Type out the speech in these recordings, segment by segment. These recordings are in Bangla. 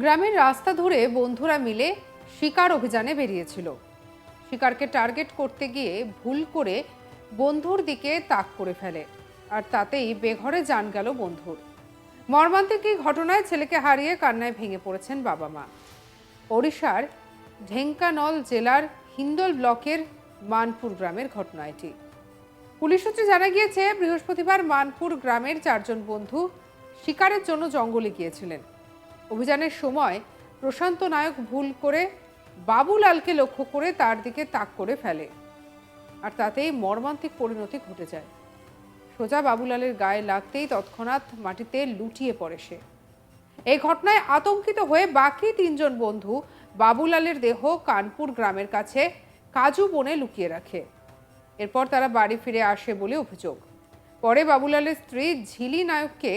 গ্রামের রাস্তা ধরে বন্ধুরা মিলে শিকার অভিযানে বেরিয়েছিল। শিকারকে টার্গেট করতে গিয়ে ভুল করে বন্ধুর দিকে তাক করে ফেলে, আর তাতেই বেঘরে জান গেল বন্ধুর। মর্মান্তিক এই ঘটনায় ছেলেকে হারিয়ে কান্নায় ভেঙে পড়েছেন বাবা মা। ওড়িশার ঢেঙ্কানল জেলার হিন্দল ব্লকের মানপুর গ্রামের ঘটনা এটি। পুলিশ সূত্রে জানা গিয়েছে, বৃহস্পতিবার মানপুর গ্রামের চারজন বন্ধু শিকারের জন্য জঙ্গলে গিয়েছিলেন। অভিযানের সময় প্রশান্ত নায়ক ভুল করে বাবুলালকে লক্ষ্য করে তার দিকে তাক করে ফেলে। আর তাতেই মর্মান্তিক পরিণতি ঘটে যায়। সোজা বাবুলালের গায়ে লাগতেই তৎক্ষণাৎ মাটিতে লুটিয়ে পড়ে সে। এই ঘটনায় আতঙ্কিত হয়ে বাকি তিনজন বন্ধু বাবুলালের দেহ কানপুর গ্রামের কাছে কাজু বনে লুকিয়ে রাখে। এরপর তারা বাড়ি ফিরে আসে বলে অভিযোগ। পরে বাবুলালের স্ত্রী ঝিলি নায়ককে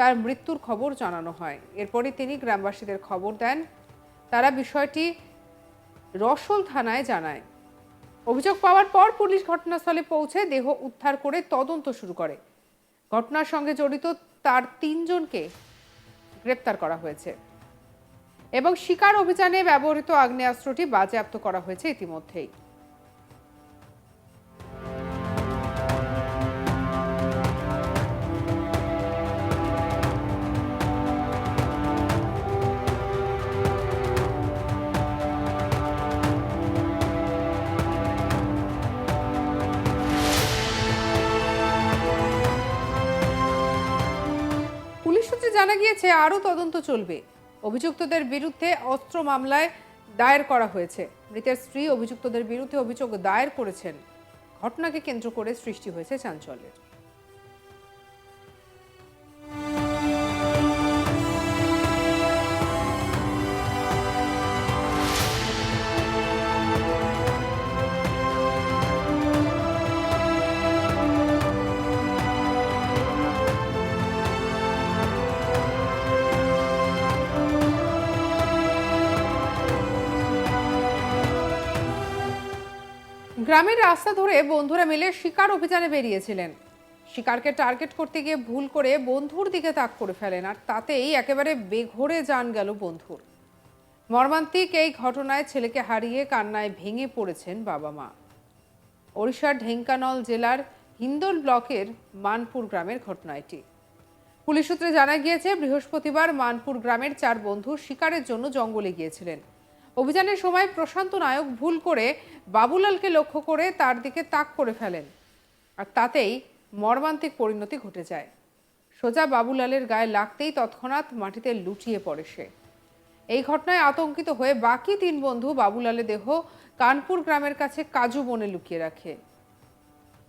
তার মৃত্যুর খবর জানানো হয়। এরপরই তিনি গ্রামবাসীদের খবর দেন। তারা বিষয়টি রসল থানায় জানায়। অভিযোগ পাওয়ার পর পুলিশ ঘটনাস্থলে পৌঁছে দেহ উদ্ধার করে তদন্ত শুরু করে। ঘটনার সঙ্গে জড়িত তার তিনজনকে গ্রেপ্তার করা হয়েছে এবং শিকার অভিযানে ব্যবহৃত আগ্নেয়াস্ত্রটি বাজেয়াপ্ত করা হয়েছে ইতিমধ্যেই। জানা গিয়েছে, আরও তদন্ত চলবে। অভিযুক্তদের বিরুদ্ধে অস্ত্র মামলায় দায়ের করা হয়েছে। মৃতের স্ত্রী অভিযুক্তদের বিরুদ্ধে অভিযোগ দায়ের করেছেন। ঘটনাকে কেন্দ্র করে সৃষ্টি হয়েছে চাঞ্চল্যের। গ্রামের রাস্তা ধরে বন্ধুরা মিলে শিকার অভিযানে বেরিয়েছিলেন। শিকারকে টার্গেট করতে গিয়ে ভুল করে বন্ধুর দিকে তাক করে ফেলেন, আর তাতেই একেবারে বেঘরে যান গেল বন্ধুর। মর্মান্তিক এই ঘটনায় ছেলেকে হারিয়ে কান্নায় ভেঙে পড়েছেন বাবা মা। ওড়িশার ঢেঙ্কানল জেলার হিন্দল ব্লকের মানপুর গ্রামের ঘটনা এটি। পুলিশ সূত্রে জানা গিয়েছে, বৃহস্পতিবার মানপুর গ্রামের চার বন্ধু শিকারের জন্য জঙ্গলে গিয়েছিলেন। অভিযানের সময় প্রশান্ত নায়ক ভুল করে বাবুলালকে লক্ষ্য করে তার দিকে তাক করে ফেলেন। আর তাতেই মর্মান্তিক পরিণতি ঘটে যায়। সোজা বাবুলালের গায়ে লাগতেই তৎক্ষণাৎ মাটিতে লুটিয়ে পড়ে সে। এই ঘটনায় আতঙ্কিত হয়ে বাকি তিন বন্ধু বাবুলালের দেহ কানপুর গ্রামের কাছে কাজু বনে লুকিয়ে রাখে।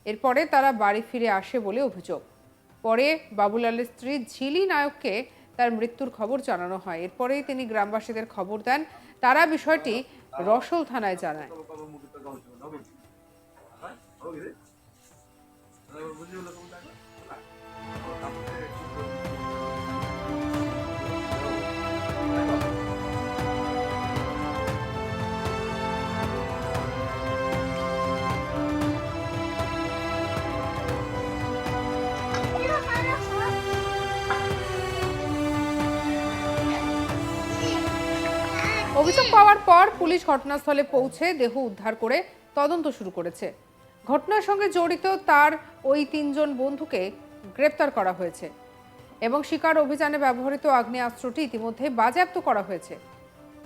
এরপরে তারা বাড়ি ফিরে আসে বলে অভিযোগ। পরে বাবুলালের স্ত্রী ঝিলি নায়ককে তার মৃত্যুর খবর জানানো হয়। এরপরেই তিনি গ্রামবাসীদের খবর দেন। তারা বিষয়টি রসল থানায় জানায়। অভিযোগ পাওয়ার পর পুলিশ ঘটনাস্থলে পৌঁছে দেহ উদ্ধার করে তদন্ত শুরু করেছে। ঘটনার সঙ্গে জড়িত তার ওই তিনজন বন্ধুকে গ্রেপ্তার করা হয়েছে এবং শিকার অভিযানে ব্যবহৃত আগ্নেয়াস্ত্রটি ইতিমধ্যে বাজেয়াপ্ত করা হয়েছে।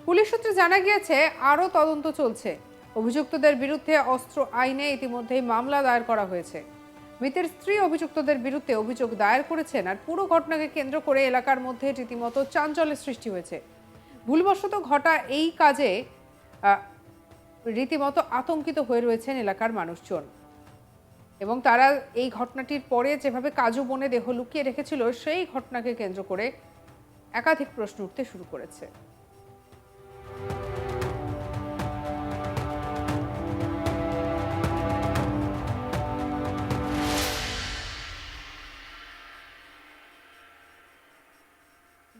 পুলিশ সূত্রে জানা গিয়েছে, আরও তদন্ত চলছে। অভিযুক্তদের বিরুদ্ধে অস্ত্র আইনে ইতিমধ্যেই মামলা দায়ের করা হয়েছে। মৃতের স্ত্রী অভিযুক্তদের বিরুদ্ধে অভিযোগ দায়ের করেছেন আর পুরো ঘটনাকে কেন্দ্র করে এলাকার মধ্যে রীতিমতো চাঞ্চল্যের সৃষ্টি হয়েছে। ভুলবশত ঘটা এই কাজে রীতিমতো আতঙ্কিত হয়ে রয়েছেন এলাকার মানুষজন। এবং তারা এই ঘটনাটির পরে যেভাবে কাজু বনে দেহ লুকিয়ে রেখেছিল, সেই ঘটনাকে কেন্দ্র করে একাধিক প্রশ্ন উঠতে শুরু করেছে।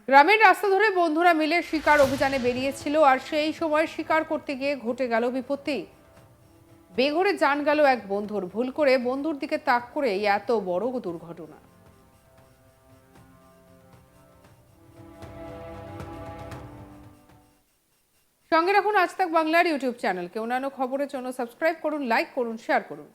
গ্রামের রাস্তা ধরে বন্ধুরা মিলে শিকার অভিযানে বেরিয়েছিল আর সেই সময় শিকার করতে গিয়ে ঘটে গেল বিপত্তি। বেঘরে জান গেল এক বন্ধুর। ভুল করে বন্ধুর দিকে তাক করে এত বড় দুর্ঘটনা। সঙ্গে রাখুন আজ তাক বাংলার ইউটিউব চ্যানেলকে। অন্যান্য খবরের জন্য সাবস্ক্রাইব করুন, লাইক করুন, শেয়ার করুন।